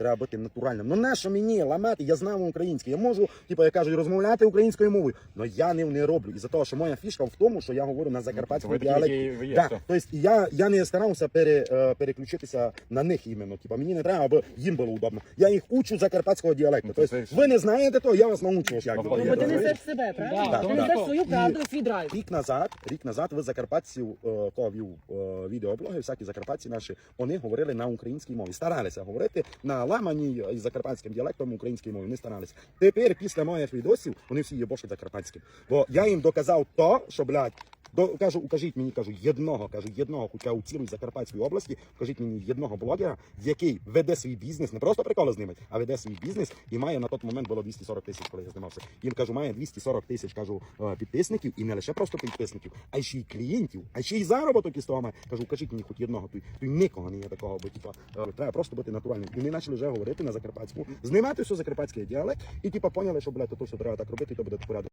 Треба бути натуральним. Ну на що мені ламати? Я знаю українське. Я можу, типу, я кажу, розмовляти українською мовою, але я не, не роблю. І за того, що моя фішка в тому, що я говорю на закарпатському такі, діалекті. є, Да. то. Тобто я, я не старався пере, е, переключитися на них іменно. Типа мені не треба, аби їм було удобно. Я їх учу закарпатського діалекту. Ну, Тобто ви не знаєте то, я вас научу. Як Ну, бо Ну, ти несеш себе, правильно? Так, ти несеш свою правду, свій драйв. Рік назад, рік назад ви закарпатців, е, кого вів е, відеоблоги, всякі закарпатці наші, вони говорили на українській мові. Старалися говорити на ламаній із закарпатським діалектом українській мові. Не старалися. Тепер, після моїх відосів, вони всі є бошки закарпатським. Бо я їм доказав то, що, блядь, до, кажу, укажіть мені, кажу, єдного, кажу, єдного, хоча у цілій Закарпатській області, покажіть мені єдного блогера, який веде свій бізнес, не просто приколи знімать, а веде свій бізнес і має на той момент було 240 тисяч, коли я знімався. Їм кажу, має 240 тисяч, кажу, е, підписників, і не лише просто підписників, а ще й клієнтів, а ще й заробіток із того має. Кажу, кажіть мені хоч єдного, тут, тут нікого не є такого, бо типа е, треба просто бути натуральним. І вони почали вже говорити на закарпатську, знімати все закарпатський діалект, і типа поняли, що блядь, то все треба так робити, то буде порядок.